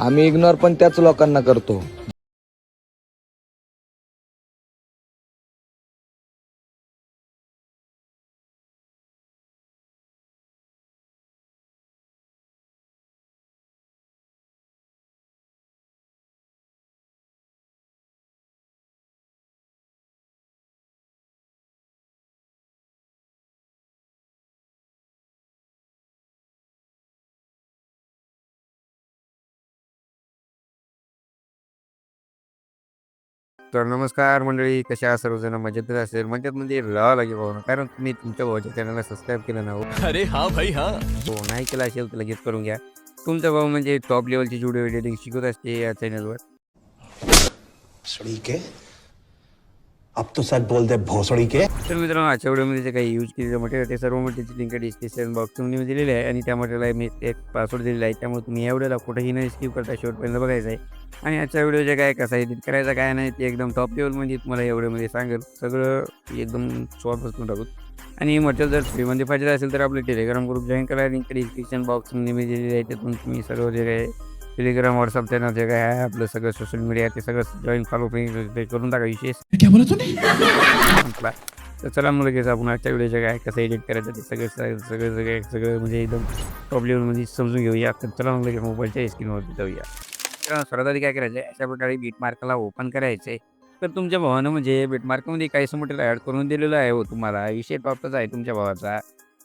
आम्ही इग्नोर पण त्याच लोकांना करतो. तर नमस्कार मंडळी कशा आहात सर्वजण? मजेत असेल. मजेत म्हणजे राहावं लागेल भाऊ. कारण तुम्ही तुमच्या भावाच्या चॅनलला सबस्क्राईब केलं ना हो. अरे हाँ भाई हाँ. हो, नाही केलं असेल तर लगेच करून घ्या. तुमचा भाऊ म्हणजे टॉप लेवलची व्हिडिओ एडिटिंग शिकत असते या चॅनलवर अब तो सच बोल दे भोसड़ी के। तर मित्रांनो आजच्या व्हिडिओमध्ये जे काही यूज केलेलं मटेरियल ते सर्व मटेरियलची लिंक डिस्क्रिप्शन बॉक्समध्ये मी दिलेली आहे. आणि त्या मटेरियलला मी एक पासवर्ड दिलेला आहे त्यामुळे तुम्ही या व्हिडिओला कुठेही नाही स्किप करता शेवटपर्यंत बघायचं आहे. आणि आजचा व्हिडिओ जे काय कसं एडिट करायचं काय नाही ते एकदम टॉप लेवलमध्ये तुम्हाला या व्हिडिओमध्ये सांगेल. सगळं एकदम सॉल्व टाकू. आणि मटेरियल जर फ्रीमध्ये पाहिजे असेल तर आपलं टेलिग्राम ग्रुप जॉईन करा. लिंक डिस्क्रिप्शन बॉक्समध्ये मी दिलेली आहे त्यातून तुम्ही सर्व जे काय टेलिग्राम व्हॉट्सअप चॅनल जे काय आहे आपलं सगळं सोशल मीडिया ते सगळं जॉईन फॉलो ते करून टाका विशेष. तर चला मग लगेच आपण आजच्या व्हिडिओचे काय कसं एडिट करायचं ते सगळं सगळं सगळं सगळं सगळं म्हणजे एकदम टॉप लेवलमध्ये समजून घेऊया. तर चला मग लगेच मोबाईलच्या स्क्रीनवरती जाऊया. तर सर्वात काय करायचं आहे अशा प्रकारे बीट मार्कला ओपन करायचं आहे तर तुमच्या भावानं म्हणजे बीट मार्कमध्ये काही मटेरियल ॲड करून दिलेलं आहे हो तुम्हाला. विषय टॉपचाच आहे तुमच्या भावाचा.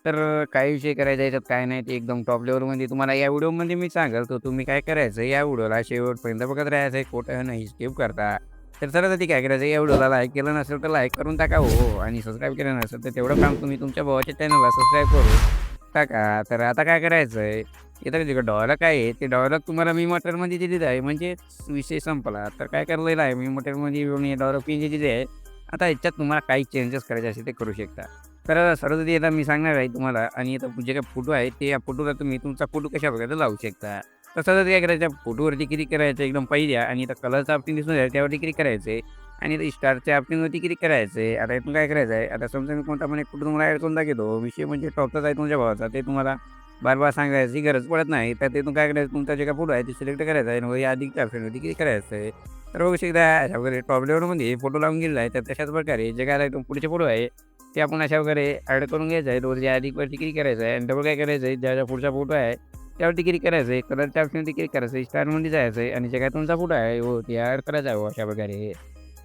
तर काय विषय करायचा याच्यात काय नाही ते एकदम टॉप लेवलमध्ये तुम्हाला या व्हिडिओमध्ये मी सांगाल तर तुम्ही काय करायचं या व्हिडिओला शेवटपर्यंत बघत राहायचं आहे खोटं नाही स्किप करता. तर सर ती काय करायचं या व्हिडिओला लाईक केलं नसेल तर लाईक करून टाका हो, हो. आणि सबस्क्राईब केलं नसेल तर तेवढं काम तुम्ही तुमच्या भावाच्या चॅनलला सबस्क्राईब करू टाका. तर आता काय करायचं आहे इथं जे डॉलर काय आहे ते डॉलक तुम्हाला मी मटेरियलमध्ये दिलेलं आहे म्हणजे विषय संपला. तर काय करलेलं आहे मी मटेरियलमध्ये येऊन हे डॉलर पिंजे दिले आहे. आता याच्यात तुम्हाला काही चेंजेस करायचे असेल ते करू शकता. तर सर्वप्रथम आता मी सांगणार आहे तुम्हाला. आणि आता जे काही फोटो आहे ते या फोटोला तुम्ही तुमचा फोटो कशा प्रकारे लावू शकता? तसं तर काय करायचं फोटोवरती क्लिक करायचं एकदम पहिल्या आणि आता कलरचा ऑप्शन दिसून जाईल त्यावरती क्लिक करायचं आहे. आणि आता स्टारच्या ऑप्शनवरती क्लिक करायचं आहे. आता इथून काय करायचं आहे? आता समजा मी कोणता पण एक फोटो तुम्हाला ॲड करून दाखवतो. विषय म्हणजे टॉपचाच आहे तुमच्या भावाचा. ते तुम्हाला बार बार सांगायची गरज पडत नाही. तर तिथून काय करायचं? तुमचा जे काय फोटो आहे ते सिलेक्ट करायचा आहे. आणि अधिकच्या ऑप्शनवरती क्लिक करायचं आहे. तर बघू शकता अशा वगैरे टॉप लेवलमध्ये फोटो लावून गेलेला आहे. तर तशाच प्रकारे जे काय आहे पुढचे फोटो आहे ते आपण अशा वगैरे ॲड करून घ्यायचं आहे. वरती आधीवर क्लिक करायचं आहे आणि डबल काय करायचं आहे ज्या पुढचा फोटो आहे त्यावरती क्लिक करायचं आहे. कलरच्या ऑप्शनवरती क्लिक करायचं आहे स्टारमध्ये जायचं आहे आणि जे काय तुमचा फोटो आहे हो ते ॲड करायचा आहे हो अशा प्रकारे.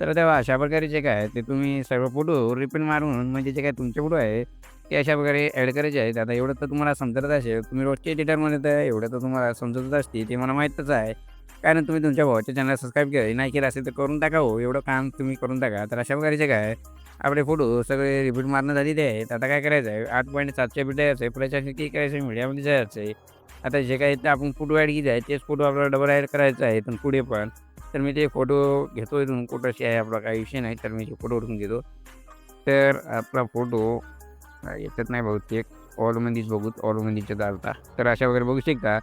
तर तेव्हा अशा प्रकारे जे काय ते तुम्ही सर्व फोटो रिपीट मारून म्हणजे जे काय तुमचे फोटो आहे ते अशा प्रकारे ॲड करायचे आहेत. आता एवढं तर तुम्हाला समजतच असेल. तुम्ही रोजच्या एडिटरमध्ये तर एवढं तर तुम्हाला समजतच असते ते मला माहीतच आहे. कारण तुम्ही तुमच्या भावाच्या चॅनल सबस्क्राईब केलं नाही केलं असेल तर करून टाका हो. एवढं काम तुम्ही करून टाका. तर अशा प्रकारचे काय आपले फोटो सगळे रिपीट मारणं झालेले आहेत. आता काय करायचं आहे? आठ पॉईंट सातशे बीट जायचं आहे प्रशासन की करायचं. आहे मीडियामध्ये जायचं. आहे आता जे काही ते आपण फोटो ॲड केले आहे तेच फोटो आपल्याला डबल ॲड करायचं आहे. पण पुढे पण. तर मी ते फोटो घेतो इथून. कुठंशी आहे? आपला काही विषय नाही. तर मी ते फोटो उठून घेतो. तर आपला फोटो याच्यात नाही बहुतेक ऑलमंदीच बघू ऑलमध्येच्या चालता तर अशा वगैरे बघू शकता.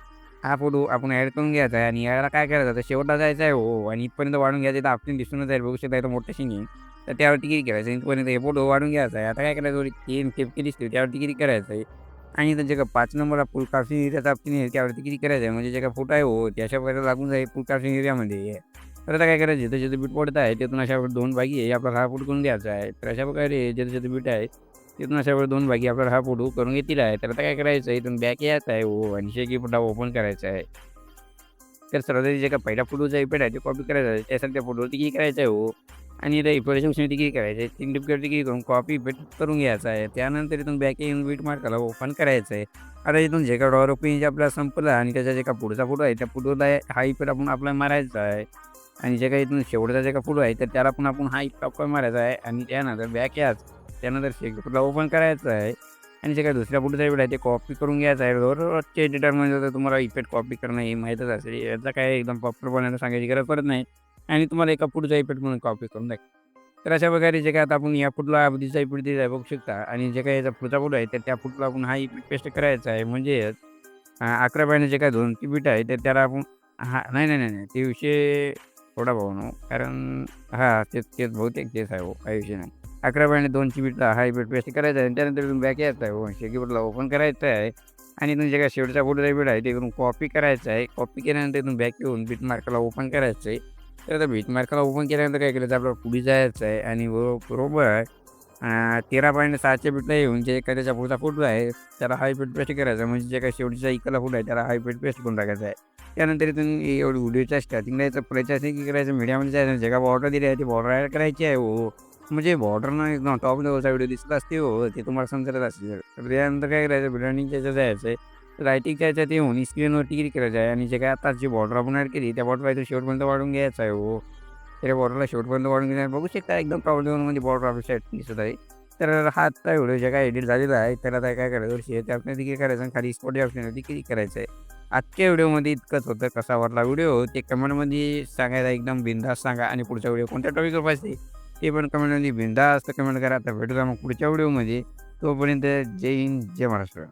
हा फोटो आपण ॲड करून घ्यायचा आहे आणि याला काय करायचं तर शेवटला जायचं आहे हो, हो आणि इथपर्यंत वाढून घ्यायचं तर आपण दिसूनच जाईल बघू शकता इथं मोठं शिंगी तर त्यावरती किती करायचं इथपर्यंत हे फोटो वाढून घ्यायचा आहे. आता काय करायचं? तीन टिपकी दिसते त्यावरती किती करायचं आहे. आणि इथं जे का पाच नंबर फुल काफी एरियाचा ऑप्शन आहे त्यावरती किती करायचं आहे. म्हणजे जे का फोटो आहे हो ते अशा प्रकारे लागून जाईल फुल काफी एरियामध्ये तर आता काय करायचं? जिथे जिथं बीट पडत आहे त्यातून अशा दोन भागी आहे आपल्याला हा फोटो करून द्यायचा आहे. तर अशा प्रकारे जिथं जिथं बीट आहे तिथून अशा वेळी दोन भागी आपल्याला हा फोटो करून घेतलेला आहे. तर आता काय करायचं आहे? इथून बॅक यायचं आहे. ओ आणि शेकी पुन्हा ओपन करायचं आहे. तर सर्वात जे का पहिला फोटोचा इफेक्ट आहे ते कॉपी करायचा आहे. त्यासाठी त्या फोटोवरती की करायचं आहे. हो. आणि त्या इफेक्टच्या गोष्टी की करायचं आहे. तीन टिपकडे की करून कॉपी इफेक्ट करून घ्यायचा आहे. त्यानंतर इथून बॅक येऊन वीट मार्काला ओपन करायचं आहे. आता इथून जे का डॉर जे आपला संपला आणि त्याचा जे का पुढचा फोटो आहे त्या फोटोला हा इफेक्ट आपण आपला मारायचा आहे. आणि जे काही इथून शेवटचा जे का फोटो आहे तर त्याला पण आपण हा इफेक्ट आपण मारायचा आहे. आणि त्यानंतर बॅक याच. त्यानंतर शेकला ओपन करायचं आहे. आणि जे काय दुसऱ्या फोटोचा इफेक्ट आहे ते कॉपी करून घ्यायचं आहे. रोजचे एडिटरमध्ये तर तुम्हाला इफेक्ट कॉपी करणं हे माहीतच असेल. याचा काय एकदम प्रॉपर बनायला सांगायची गरज पडत नाही. आणि तुम्हाला एका पुढचा इफेक्ट म्हणून कॉपी करून द्या. तर अशा प्रकारे जे काय आता आपण या फुटला आधीचा इफेक्ट दिला आहे बघू शकता. आणि जे काय याचा पुढचा पुढं आहे तर त्या फुटला आपण हा इफेक्ट पेस्ट करायचा आहे. म्हणजे अकरा बायने जे काय दोन ती बीट आहे तर त्याला आपण हा नाही नाही नाही नाही. ते विषय थोडा भाऊ नो. कारण हा तेच तेच बहुतेक तेच आहे हो. काही विषय नाही. अकरा बायने दोन चिबीटला हाय बीट पेस्ट करायचं आहे. आणि त्यानंतर तुम्ही बॅक यायचं आहे. हो शेकीबोर्डला ओपन करायचं आहे. आणि तुमच्या काय शेवटचा फोटो बीट आहे ते करून कॉपी करायचं आहे. कॉपी केल्यानंतर इथून बॅक येऊन बीट मार्कला ओपन करायचं आहे. तर आता बीट मार्कला ओपन केल्यानंतर काय केलं? तर आपल्याला पुढे जायचं आहे. आणि बरोबर तेरा पॉईंट सहाच्या बीटला येऊन जे काय त्याच्या पुढचा फोटो आहे त्याला हाय बीट पेस्ट करायचा म्हणजे जे काय शेवटचा इकडला फोटो आहे त्याला हाय बीट पेस्ट करून टाकायचा आहे. त्यानंतर इथून एवढी व्हिडिओच्या स्टार्टिंगला यायचं प्रचार की करायचं मीडियामध्ये जायचं जे काय बॉर्डर दिली आहे ती बॉर्डर ॲड करायची आहे. हो. म्हणजे बॉर्डरनं एकदम टॉप लेवलचा व्हिडिओ दिसला असते हो. ते तुम्हाला समजत असेल. तर त्यानंतर काय करायचं ब्लँडिंगच्या याच्यात जायचं. आहे रायटिंगच्या याच्यात होऊन स्क्रीनवरती क्लिक करायचं आहे आणि जे काय आता जी बॉर्डर आपण ॲड केली त्या बॉर्डर शेवटपर्यंत वाढून घ्यायचं आहे हो. त्या बॉर्डरला शेवटपर्यंत वाढून घ्यायला बघू शकता एकदम प्रॉब्लेममध्ये बॉर्डर आपल्या साईड दिसत आहे. तर हा आत्ता व्हिडिओ जे काय एडिट झालेला आहे त्याला आता काय करायचं शेअर ते आपल्याला क्लिक करायचं आणि खाली स्पॉट ऑप्शनवरती क्लिक करायचं आहे आजच्या व्हिडिओमध्ये इतकंच होतं. कसा वाटला व्हिडिओ ते कमेंटमध्ये सांगायला एकदम बिंदास सांगा. आणि पुढचा व्हिडिओ कोणत्या टॉपिकवर पाहिजे ते पण कमेंटमध्ये बिंदास्त कमेंट करा. आता भेटूया मग पुढच्या व्हिडिओमध्ये. तोपर्यंत जय हिंद जय महाराष्ट्र.